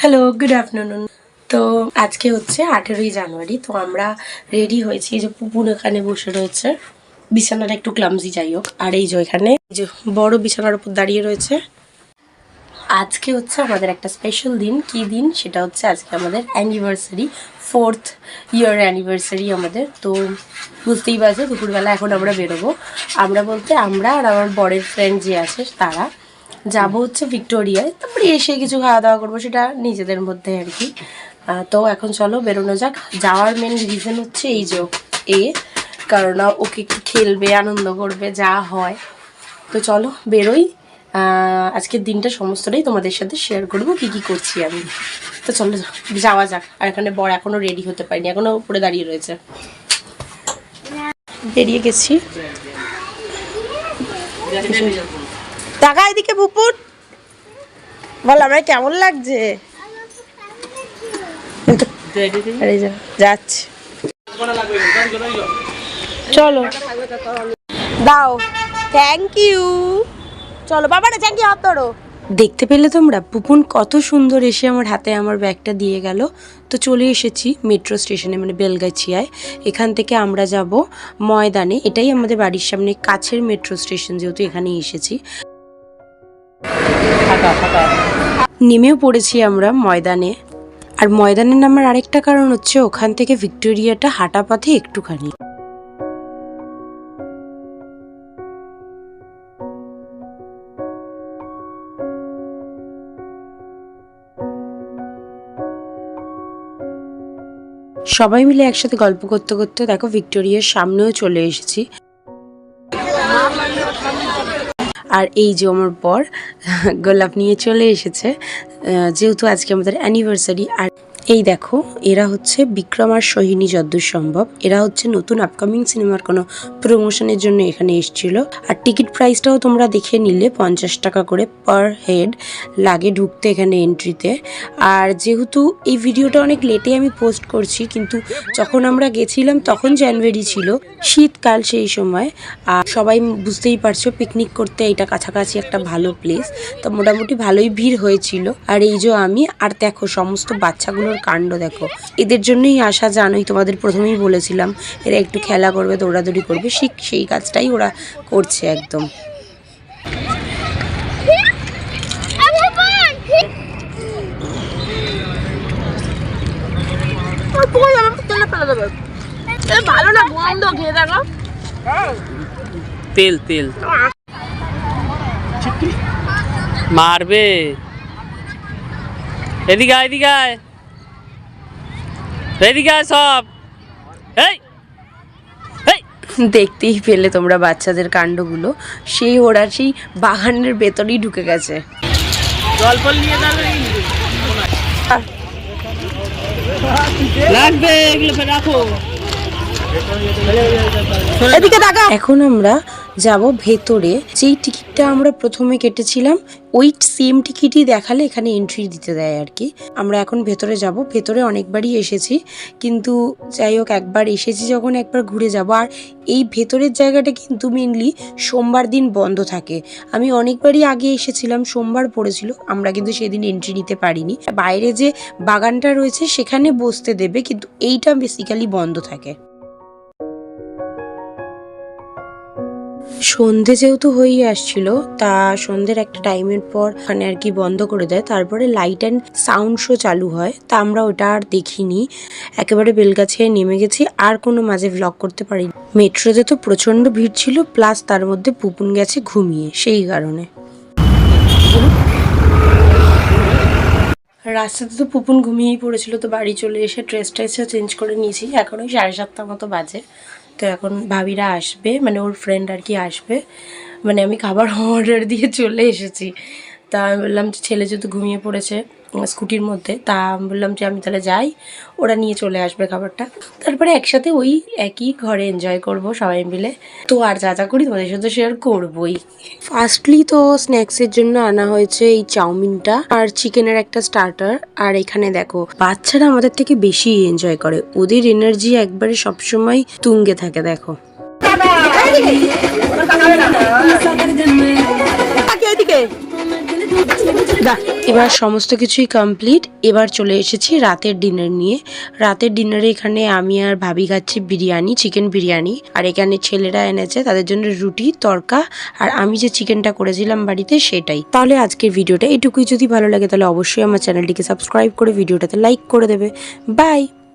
Hello good afternoon তো আজকে হচ্ছে আঠেরোই জানুয়ারি, তো আমরা রেডি হয়েছি। যে পুপুন এখানে বসে রয়েছে। বিছানাটা একটু ক্লামজি যাই হোক। আর এই যে এখানে যে বড় বিছানার উপর দাঁড়িয়ে রয়েছে। আজকে হচ্ছে আমাদের একটা স্পেশাল দিন। কি দিন? সেটা হচ্ছে আজকে আমাদের অ্যানিভার্সারি ফোর্থ ইয়ার অ্যানিভার্সারি আমাদের। তো বুঝতেই পারছ, দুপুরবেলা এখন আমরা বেরোবো। আমরা বলতে আমরা আর আমার বরের ফ্রেন্ড যে আছে, তারা যাব হচ্ছে ভিক্টোরিয়ায়। তারপরে এসে কিছু খাওয়া দাওয়া করব, সেটা নিজেদের মধ্যে আর কি। তো এখন চলো বেরোনো যাক। যাওয়ার মেন রিজন হচ্ছে এই যে এ, কারণ ওকে একটু খেলবে, আনন্দ করবে, যা হয়। তো চলো বেরোই। আজকের দিনটা সমস্তটাই তোমাদের সাথে শেয়ার করব, কি কি করছি আমি। তো চলো যাওয়া যাক। আর এখানে বড় এখনও রেডি হতে পারিনি এখনও উপরে দাঁড়িয়ে রয়েছে। বেরিয়ে গেছি। টাকা এদিকে পুপুর বল, আমার কেমন লাগছে? যাচ্ছি। চলো। দাও। থ্যাংক ইউ চলো বাবাটা থ্যাংক ইউ হাত ধরো। দেখতে পেলে তোমরা, পুপুন কত সুন্দর এসে আমার হাতে আমার ব্যাগটা দিয়ে গেল। তো চলে এসেছি মেট্রো স্টেশনে মানে বেলগাছিয়ায়। এখান থেকে আমরা যাব ময়দানে। এটাই আমাদের বাড়ির সামনে কাছের মেট্রো স্টেশন যেহেতু এখানে এসেছি। নেমেও পড়েছি আমরা ময়দানে। আর ময়দানের নামার আরেকটা কারণ হচ্ছে ওখান থেকে ভিক্টোরিয়াটা হাঁটা পথে একটুখানি। সবাই মিলে একসাথে গল্প করতে করতে দেখো ভিক্টোরিয়ার সামনেও চলে এসেছি। আর এই যে আমার পর গোলাপ নিয়ে চলে এসেছে। যেহেতু আজকে আমাদের অ্যানিভার্সারি আর এই দেখো, এরা হচ্ছে বিক্রম আর সোহিনী যদ্দূর সম্ভব এরা হচ্ছে নতুন আপকামিং সিনেমার কোনো প্রমোশনের জন্য এখানে এসেছিল। আর টিকিট প্রাইসটাও তোমরা দেখে নিলে, পঞ্চাশ টাকা করে পার হেড লাগে ঢুকতে এখানে এন্ট্রিতে আর যেহেতু এই ভিডিওটা অনেক লেটে আমি পোস্ট করছি, কিন্তু যখন আমরা গেছিলাম তখন জানুয়ারি ছিল, শীতকাল সেই সময়। আর সবাই বুঝতেই পারছ পিকনিক করতে এটা কাছাকাছি একটা ভালো প্লেস তো মোটামুটি ভালোই ভিড় হয়েছিল। আর এই যে আমি, আর দেখো, সমস্ত বাচ্চাগুলোর কাণ্ড দেখো। এদের জন্যই আসা জানোই, তোমাদের প্রথমেই বলেছিলাম, এরা একটু খেলা করবে, দৌড়াদৌড়ি করবে ঠিক সেই কাজটাই ওরা করছে একদম। তেল তেল। মারবে। এদিকে এদিকে এদিকে সব। এই এই। দেখতেই পেলে তোমরা বাচ্চাদের কাণ্ডগুলো। সেই ওরা সেই বাগানের ভেতরেই ঢুকে গেছে। লাগবে এগুলো রাখো। এখন আমরা যাব ভেতরে। যেই টিকিটটা আমরা প্রথমে কেটেছিলাম, ওই সেম টিকিটই দেখালে এখানে এন্ট্রি দিতে দেয় আর কি আমরা এখন ভেতরে যাব, ভেতরে অনেকবারই এসেছি, কিন্তু যাই হোক, একবার এসেছি যখন, একবার ঘুরে যাব। আর এই ভেতরের জায়গাটা কিন্তু মেনলি সোমবার দিন বন্ধ থাকে। আমি অনেকবারই আগে এসেছিলাম, সোমবার পড়েছিল, আমরা কিন্তু সেদিন এন্ট্রি নিতে পারিনি। বাইরে যে বাগানটা রয়েছে, সেখানে বসতে দেবে, কিন্তু এইটা বেসিক্যালি বন্ধ থাকে। সন্ধে যেহেতু হয়েই আসছিল, তা সন্ধ্যের একটা টাইমের পর ওখানে আর কি বন্ধ করে দেয়। তারপরে লাইট অ্যান্ড সাউন্ড শো চালু হয়। তা আমরা ওটা আর দেখিনি। একেবারে বেলগাছিয়ায় নেমে গেছি। আর কোনো মাঝে ভ্লগ করতে পারিনি। মেট্রোতে তো প্রচণ্ড ভিড় ছিল প্লাস তার মধ্যে পুপুন গেছে ঘুমিয়ে, সেই কারণে। রাস্তাতে তো পুপুন ঘুমিয়েই পড়েছিল, তো বাড়ি চলে এসে ড্রেস ট্রেসও চেঞ্জ করে নিয়েছি। এখন ওই সাড়ে সাতটা মতো বাজে। তো এখন ভাবিরা আসবে মানে ওর ফ্রেন্ড আর কি আসবে। মানে আমি খাবার অর্ডার দিয়ে চলে এসেছি। তা আমি বললাম যে ছেলে যেহেতু ঘুমিয়ে পড়েছে স্কুটির মধ্যে তা আমি বললাম যে আমি তাহলে যাই ওরা নিয়ে চলে আসবে খাবারটা। তারপরে একসাথে ওই একই ঘরে এনজয় করব সবাই মিলে। তো আর যা যা করি তোমাদের সাথে শেয়ার করবোই। ফার্স্টলি তো স্ন্যাক্সের জন্য আনা হয়েছে এই চাউমিনটা আর চিকেনের একটা স্টার্টার আর এখানে দেখো বাচ্চারা আমাদের থেকে বেশি এনজয় করে। ওদের এনার্জি একবারে সবসময় তুঙ্গে থাকে দেখো। এদিকে। এবার সমস্ত কিছুই কমপ্লিট এবার চলে এসেছি রাতের ডিনার নিয়ে। রাতের ডিনারে এখানে আমি আর ভাবি খাচ্ছি বিরিয়ানি চিকেন বিরিয়ানি। আর এখানে ছেলেরা এনেছে তাদের জন্য রুটি, তরকা, আর আমি যে চিকেনটা করেছিলাম বাড়িতে সেটাই। তাহলে আজকের ভিডিওটা এটুকুই। যদি ভালো লাগে তাহলে অবশ্যই আমার চ্যানেলটিকে সাবস্ক্রাইব করে ভিডিওটাতে লাইক করে দেবে। বাই